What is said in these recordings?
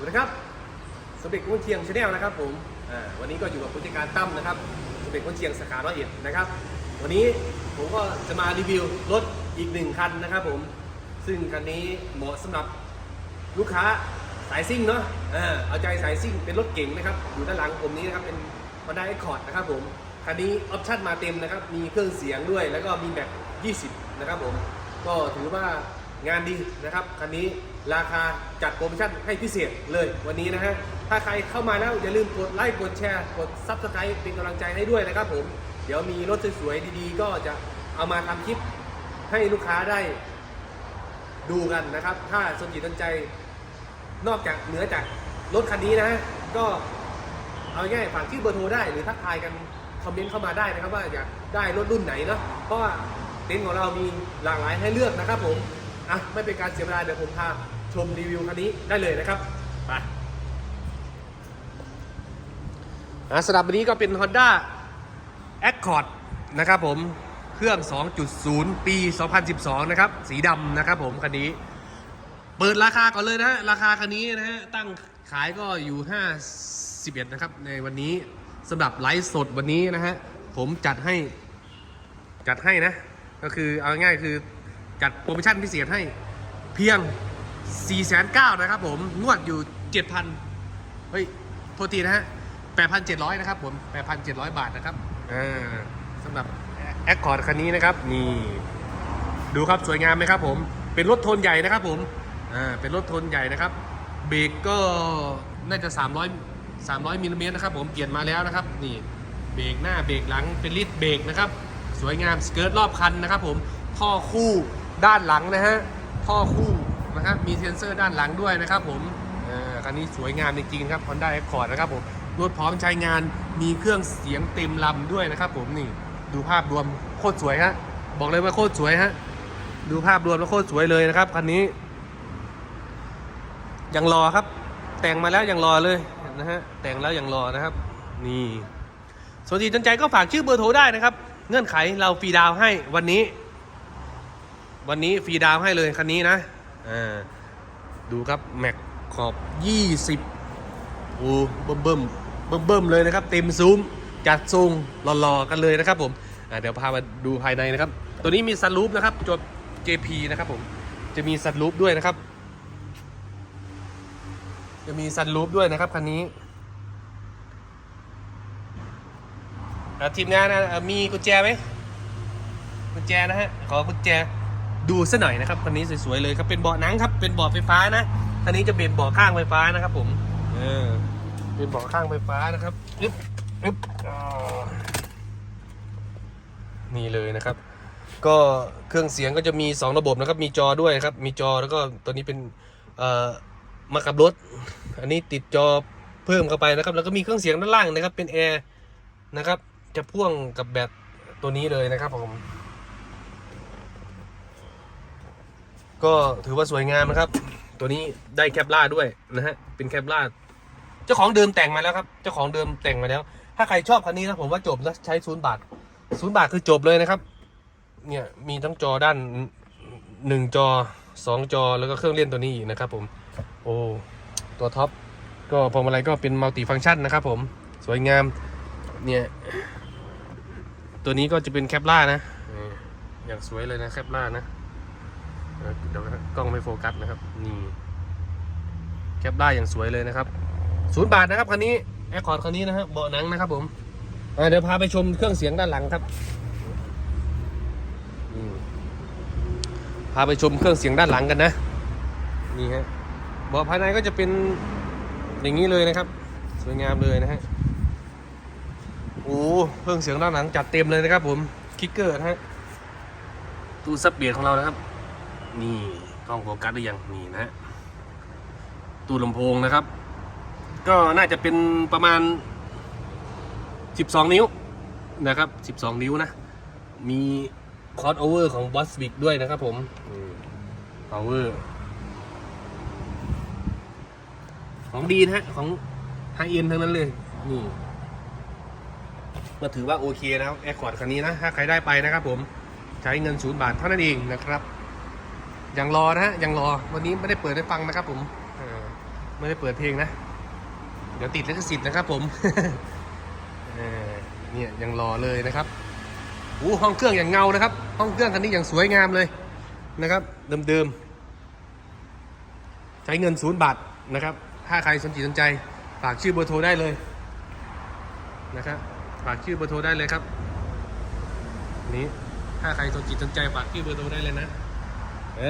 สวัสดีครับสมเด็จก้นเชียงชาแนลนะครับผมอ่าวันนี้ก็อยู่กับผู้จัดการตั้มนะครับสมเด็จก้นเชียงสาขาร้อยเอ็ดนะครับ วันนี้ผมก็จะมารีวิวรถอีกหนึ่งคันนะครับผมซึ่งคันนี้เหมาะสำหรับลูกค้าสายซิ่งเนาะอ่าเอาใจสายซิ่งเป็นรถเก๋งนะครับอยู่ด้านหลังผมนี้นะครับเป็น Honda Accord นะครับผมคันนี้ออปชั่นมาเต็มนะครับมีเครื่องเสียงด้วย แล้วก็มีแบต20 นะครับผมก็ถือว่า งานดีนะครับคันนี้ราคาจัดโปรโมชั่นให้พิเศษเลยวันนี้นะฮะถ้าใครเข้ามาแล้วอย่าลืมกดไลค์กดแชร์กด Subscribe เป็นกำลังใจให้ด้วยนะครับผมเดี๋ยวมีรถสวยๆดีๆ ก็จะเอามาทำคลิปให้ลูกค้าได้ดูกันนะครับ ถ้าสนจิตสนใจนอกจากเหนือจากรถคันนี้นะฮะก็เอาง่ายๆฝากชื่อเบอร์โทรได้หรือทักทายกันคอมเมนต์เข้ามาได้นะครับว่าอยากได้รถรุ่นไหนเนาะเพราะว่าเต็นท์ของเรามีหลากหลายให้เลือกนะครับผม อะไม่เป็นการเสียเวลาเดี๋ยวผมพาชมรีวิวคันนี้ได้เลยนะครับไปอะสำหรับวันนี้ก็เป็น Honda Accord นะครับผมเครื่อง 2.0 ปี 2012 นะครับ สีดำนะครับผมคันนี้เปิดราคาก่อนเลยนะฮะราคาคันนี้นะฮะตั้งขายก็อยู่ 51 นะครับ ในวันนี้สำหรับไลฟ์สดวันนี้นะฮะผมจัดให้จัดให้นะ ก็คือเอาง่ายคือ จัดโปรโมชั่นพิเศษให้เพียง 4,900นะครับผม งวดอยู่ 7,000 เฮ้ย โทษทีนะฮะ 8,700 นะครับผม 8,700 บาทนะครับอ่าสำหรับแอคคอร์ดคันนี้นะครับ นี่ ดูครับสวยงามไหมครับผม เป็นรถโทนใหญ่นะครับผม อ่า เป็นรถโทนใหญ่นะครับ เบรกก็น่าจะ 300 300มิลลิเมตรนะครับผม เปลี่ยนมาแล้วนะครับ นี่ เบรกหน้า เบรกหลัง เป็นลิดเบรกนะครับ สวยงาม สเกิร์ตรอบคันนะครับผม ท่อคู่ ด้านหลังนะฮะท่อคู่นะครับมีเซ็นเซอร์ด้านหลังด้วยนะครับผมอ่าคันนี้สวยงามจริงๆครับ Honda Accord นะครับผมรถพร้อมใช้งานมีเครื่องเสียงเต็มลำด้วยนะครับผมนี่ดูภาพรวมโคตรสวยฮะบอกเลยว่าโคตรสวยฮะดูภาพรวมแล้วโคตรสวยเลยนะครับคันนี้ ยังรอครับ แต่งมาแล้วยังรอเลยนะฮะแต่งแล้วยังรอนะครับ นี่สนใจสนใจก็ฝากชื่อเบอร์โทรได้นะครับ เงื่อนไขเราฟรีดาวให้วันนี้ วันนี้ฟรีดาวให้เลยคันนี้นะอ่าดูครับแม็กขอบ 20โอ้เบิ่มเบิ่มเบิ่มเบิ่มเลยนะครับ เต็มซูมจัดทรงหล่อๆกันเลยนะครับผมอ่าเดี๋ยวพามาดูภายในนะครับ ตัวนี้มีซันรูปนะครับจด JP นะครับผมจะมีซันรูปด้วยนะครับ จะมีซันรูปด้วยนะครับคันนี้ทีมงานนะมีกุญแจไหมกุญแจนะฮะขอกุญแจ ดูซะหน่อยนะครับคันนี้สวยๆเลยครับเป็นเบาะหนังครับเป็นเบาะไฟฟ้านะคันนี้จะเป็นเบาะข้างไฟฟ้านะครับ ผม เออ เป็นเบาะข้างไฟฟ้านะครับอึ๊บอึ๊บนี่เลยนะครับ ก็เครื่องเสียงก็จะมี 2 ระบบนะครับ มีจอด้วยครับ มีจอแล้วก็ตัวนี้เป็นเอ่อมากับรถ อันนี้ติดจอเพิ่มเข้าไปนะครับ แล้วก็มีเครื่องเสียงด้านล่างนะครับ เป็นแอร์นะครับ จะพ่วงกับแบตตัวนี้เลยนะครับผม ก็ถือว่าสวยงามนะครับ ตัวนี้ได้แคปล่าด้วยนะฮะเป็นแคปล่าเจ้าของเดิมแต่งมาแล้วครับเจ้าของเดิมแต่งมาแล้ว ถ้าใครชอบคันนี้นะผมว่าจบนะใช้ศูนย์บาทศูนย์บาทคือจบเลยนะครับ เนี่ยมีทั้งจอด้านหนึ่งจอสองจอแล้วก็เครื่องเล่นตัวนี้อีกนะครับ ผมโอ้ตัวท็อปก็พวงมาลัยก็เป็นมัลติฟังก์ชันนะครับ ผมสวยงามเนี่ยตัวนี้ก็จะเป็นแคปล่านะอย่างสวยเลยนะแคปล่านะ เดี๋ยวกล้องไม่โฟกัสนะครับ นี่แคปล่าอย่างสวยเลยนะครับศูนย์บาทนะครับคันนี้แอคคอร์ดคันนี้นะฮะเบาะหนังนะครับผมเดี๋ยวพาไปชมเครื่องเสียงด้านหลังครับพาไปชมเครื่องเสียงด้านหลังกันนะนี่ฮะเบาะภายในก็จะเป็นอย่างนี้เลยนะครับ สวยงามเลยนะฮะโอ้เครื่องเสียงด้านหลังจัดเต็มเลยนะครับผมคิกเกอร์นะฮะตู้ซับเบียดของเรานะครับ นี่กล้องโฟกัสหรือยังนี่นะฮะตู้ลำโพงนะครับ ก็น่าจะเป็นประมาณ 12 นิ้วนะครับ 12 นิ้วนะ มีคอร์สโอเวอร์ของบอสวิกด้วยนะครับผมโอเวอร์ ของดีนะฮะ ของไฮเอ็นทั้งนั้นเลยนี่ก็ถือว่าโอเคนะครับแอร์คอร์ดคันนี้นะ ถ้าใครได้ไปนะครับผม ใช้เงินศูนย์บาทเท่านั้นเองนะครับ ยังรอนะฮะยังรอวันนี้ไม่ได้เปิดให้ฟังนะครับผมไม่ได้เปิดเพลงนะ เดี๋ยวติดลิขสิทธิ์นะครับผมเนี่ยยังรอเลยนะครับอู้ห้องเครื่องอย่างเงานะครับ ห้องเครื่องคันนี้อย่างสวยงามเลยนะครับ เดิมๆ ใช้เงินศูนย์บาทนะครับ ถ้าใครสนใจสนใจ ฝากชื่อเบอร์โทรได้เลยนะครับฝากชื่อเบอร์โทรได้เลยครับ นี้ถ้าใครสนใจสนใจฝากชื่อเบอร์โทรได้เลยนะ เอ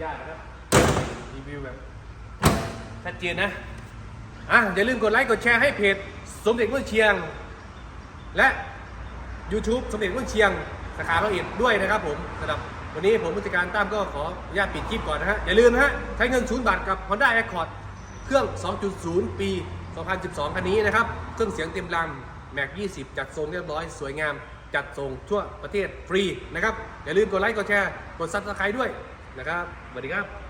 อยากนะครับ รีวิวแบบชัดเจนนะ อะ อย่าลืมกดไลค์ กดแชร์ให้เพจ สมเด็จเมืองเชียง และ YouTube สมเด็จเมืองเชียง สาขาร้อยเอ็ดด้วยนะครับผมสำหรับวันนี้ผมผู้จัดการตั้มก็ขออนุญาตปิดคลิปก่อนนะฮะ อย่าลืมนะฮะ ใช้เงินศูนย์บาทกับ Honda Accord เครื่อง 2.0 ปี 2012 คันนี้นะครับ เครื่องเสียงเต็มลำแม็ก 20 จัดทรงเรียบร้อย สวยงาม จัดส่งทั่วประเทศฟรีนะครับ อย่าลืมกดไลค์กดแชร์กดซับสไครต์ด้วยนะครับสวัสดีครับ